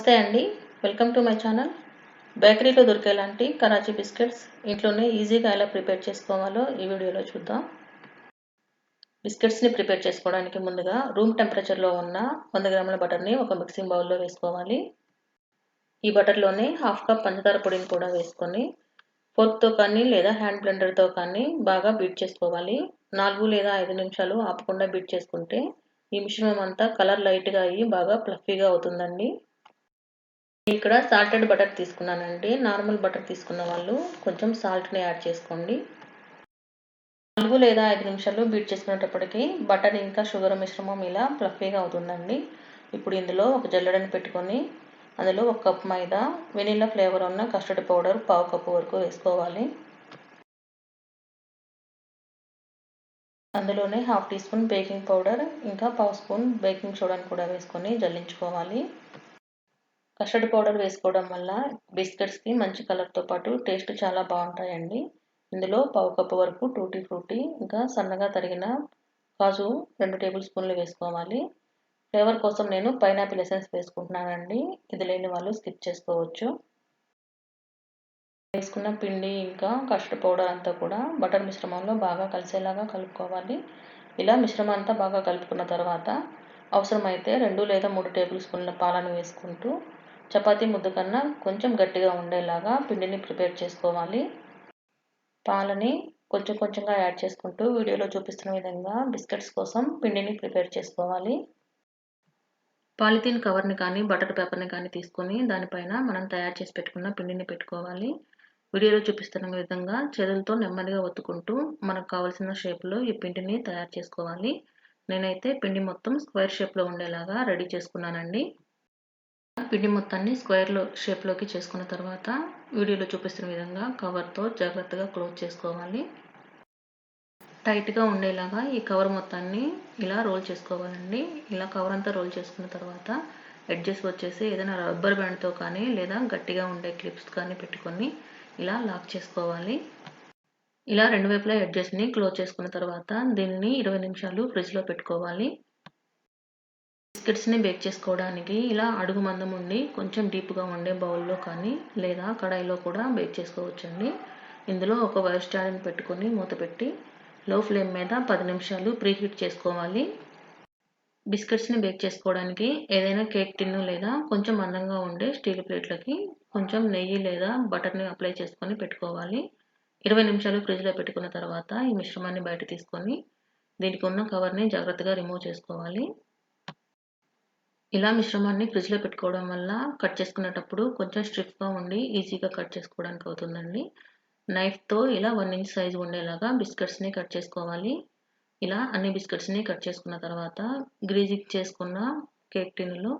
నమస్తే అండి. Welcome to my channel బేకరీలో దొరికేలాంటి కరాచీ బిస్కెట్స్ ఇంట్లోనే ఈజీగా ఎలా ప్రిపేర్ చేసుకోవాలో ఈ వీడియోలో చూద్దాం. బిస్కెట్స్ని ప్రిపేర్ చేసుకోవడానికి ముందుగా రూమ్ టెంపరేచర్లో ఉన్న వంద గ్రాముల బటర్ని ఒక మిక్సింగ్ బౌల్లో వేసుకోవాలి. ఈ బటర్లోనే హాఫ్ కప్ పంచదార పొడిని కూడా వేసుకొని ఫోర్క్తో కానీ లేదా హ్యాండ్ బ్లెండర్తో కానీ బాగా బీట్ చేసుకోవాలి. నాలుగు లేదా ఐదు నిమిషాలు ఆపకుండా బీట్ చేసుకుంటే ఈ మిశ్రమం అంతా కలర్ లైట్గా అయ్యి బాగా ఫ్లఫీగా అవుతుందండి. ఇక్కడ సాల్టెడ్ బటర్ తీసుకున్నానండి. నార్మల్ బటర్ తీసుకున్న వాళ్ళు కొంచెం సాల్ట్ని యాడ్ చేసుకోండి. నాలుగు లేదా ఐదు నిమిషాలు బీట్ చేసుకునేటప్పటికి బటర్ ఇంకా షుగర్ మిశ్రమం ఇలా ఫ్లఫీగా అవుతుందండి. ఇప్పుడు ఇందులో ఒక జల్లెడని పెట్టుకొని అందులో ఒక కప్ మైదా వెనీలా ఫ్లేవర్ ఉన్న కస్టర్డ్ పౌడర్ పావు కప్పు వరకు వేసుకోవాలి. అందులోనే half teaspoon baking powder ఇంకా పావు స్పూన్ బేకింగ్ సోడాని కూడా వేసుకొని జల్లించుకోవాలి. కస్టర్డ్ పౌడర్ వేసుకోవడం వల్ల బిస్కెట్స్కి మంచి కలర్తో పాటు టేస్ట్ చాలా బాగుంటాయండి. ఇందులో పావు కప్పు వరకు టూటీ ఫ్రూటీ ఇంకా సన్నగా తరిగిన కాజు రెండు టేబుల్ స్పూన్లు వేసుకోవాలి. ఫ్లేవర్ కోసం నేను పైనాపిల్ ఎసెన్స్ వేసుకుంటున్నానండి. ఇది లేని వాళ్ళు స్కిప్ చేసుకోవచ్చు. వేసుకున్న పిండి ఇంకా కస్టర్డ్ పౌడర్ అంతా కూడా బటర్ మిశ్రమంలో బాగా కలిసేలాగా కలుపుకోవాలి. ఇలా మిశ్రమం అంతా బాగా కలుపుకున్న తర్వాత అవసరమైతే రెండు లేదా మూడు టేబుల్ స్పూన్ల పాలను వేసుకుంటూ చపాతీ ముద్ద కన్నా కొంచెం గట్టిగా ఉండేలాగా పిండిని ప్రిపేర్ చేసుకోవాలి. పాలని కొంచెం కొంచెంగా యాడ్ చేసుకుంటూ వీడియోలో చూపిస్తున్న విధంగా బిస్కెట్స్ కోసం పిండిని ప్రిపేర్ చేసుకోవాలి. పాలిథీన్ కవర్ని కానీ బటర్ పేపర్ని కానీ తీసుకొని దానిపైన మనం తయారు చేసి పెట్టుకున్న పిండిని పెట్టుకోవాలి. వీడియోలో చూపిస్తున్న విధంగా చేతులతో నెమ్మదిగా ఒత్తుకుంటూ మనకు కావాల్సిన షేప్లో ఈ పిండిని తయారు చేసుకోవాలి. నేనైతే పిండి మొత్తం స్క్వేర్ షేప్లో ఉండేలాగా రెడీ చేసుకున్నానండి. పిండి మొత్తాన్ని స్క్వేర్లో షేప్లోకి చేసుకున్న తర్వాత వీడియోలో చూపిస్తున్న విధంగా కవర్తో జాగ్రత్తగా క్లోజ్ చేసుకోవాలి. టైట్గా ఉండేలాగా ఈ కవర్ మొత్తాన్ని ఇలా రోల్ చేసుకోవాలండి. ఇలా కవర్ అంతా రోల్ చేసుకున్న తర్వాత ఎడ్జెస్ వచ్చేసి ఏదైనా రబ్బర్ బ్యాండ్తో కానీ లేదా గట్టిగా ఉండే క్లిప్స్ కానీ పెట్టుకొని ఇలా లాక్ చేసుకోవాలి. ఇలా రెండు వైపులా ఎడ్జెస్ని క్లోజ్ చేసుకున్న తర్వాత దీన్ని ఇరవై నిమిషాలు ఫ్రిడ్జ్లో పెట్టుకోవాలి. బిస్కెట్స్ని బేక్ చేసుకోవడానికి ఇలా అడుగు మందం ఉండి కొంచెం డీప్గా ఉండే బౌల్లో కానీ లేదా కడాయిలో కూడా బేక్ చేసుకోవచ్చండి. ఇందులో ఒక వైర్ స్టాండ్ని పెట్టుకొని మూత పెట్టి లో ఫ్లేమ్ మీద పది నిమిషాలు ప్రీ హీట్ చేసుకోవాలి. బిస్కెట్స్ని బేక్ చేసుకోవడానికి ఏదైనా కేక్ టిన్ను లేదా కొంచెం అందంగా ఉండే స్టీల్ ప్లేట్లకి కొంచెం నెయ్యి లేదా బటర్ని అప్లై చేసుకొని పెట్టుకోవాలి. ఇరవై నిమిషాలు ఫ్రిడ్జ్లో పెట్టుకున్న తర్వాత ఈ మిశ్రమాన్ని బయట తీసుకొని దీనికి ఉన్న కవర్ని జాగ్రత్తగా రిమూవ్ చేసుకోవాలి. ఇలా మిశ్రమాన్ని ఫ్రిడ్జ్లో పెట్టుకోవడం వల్ల కట్ చేసుకునేటప్పుడు కొంచెం స్ట్రిఫ్గా ఉండి ఈజీగా కట్ చేసుకోవడానికి అవుతుందండి. నైఫ్తో ఇలా వన్ ఇంచ్ సైజు ఉండేలాగా బిస్కెట్స్ని కట్ చేసుకోవాలి. ఇలా అన్ని బిస్కెట్స్ని కట్ చేసుకున్న తర్వాత గ్రీజింగ్ చేసుకున్న కేక్ టిన్లో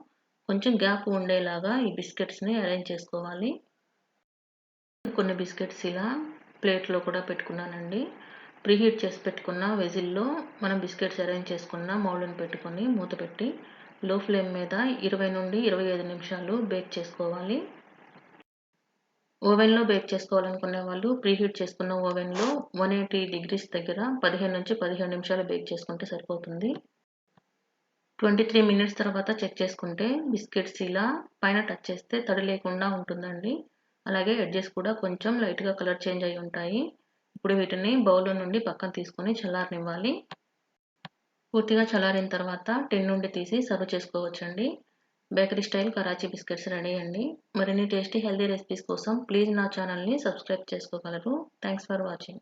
కొంచెం గ్యాప్ ఉండేలాగా ఈ బిస్కెట్స్ని అరేంజ్ చేసుకోవాలి. కొన్ని బిస్కెట్స్ ఇలా ప్లేట్లో కూడా పెట్టుకున్నానండి. ప్రీహీట్ చేసి పెట్టుకున్న వెజిల్లో మనం బిస్కెట్స్ అరేంజ్ చేసుకున్న మౌల్డ్ని పెట్టుకొని మూత పెట్టి లో ఫ్లేమ్ మీద ఇరవై నుండి ఇరవై ఐదు నిమిషాలు బేక్ చేసుకోవాలి. ఓవెన్లో బేక్ చేసుకోవాలనుకునే వాళ్ళు ప్రీహీట్ చేసుకున్న ఓవెన్లో వన్ ఎయిటీ డిగ్రీస్ దగ్గర పదిహేను నుంచి పదిహేను నిమిషాలు బేక్ చేసుకుంటే సరిపోతుంది. ట్వంటీ త్రీ మినిట్స్ తర్వాత చెక్ చేసుకుంటే బిస్కెట్స్ ఇలా పైన టచ్ చేస్తే తడి లేకుండా ఉంటుందండి. అలాగే ఎడ్జెస్ కూడా కొంచెం లైట్గా కలర్ చేంజ్ అయి ఉంటాయి. ఇప్పుడు వీటిని బౌల్లో నుండి పక్కన తీసుకొని చల్లారనివ్వాలి. పూర్తిగా చల్లారిన తర్వాత టిన్ నుండి తీసి సర్వ్ చేసుకోవచ్చండి. Bakery style Karachi biscuits ready అండి. మరిన్ని టేస్టీ హెల్దీ రెసిపీస్ కోసం ప్లీజ్ నా ఛానల్ని సబ్స్క్రైబ్ చేసుకోగలరు. Thanks for watching.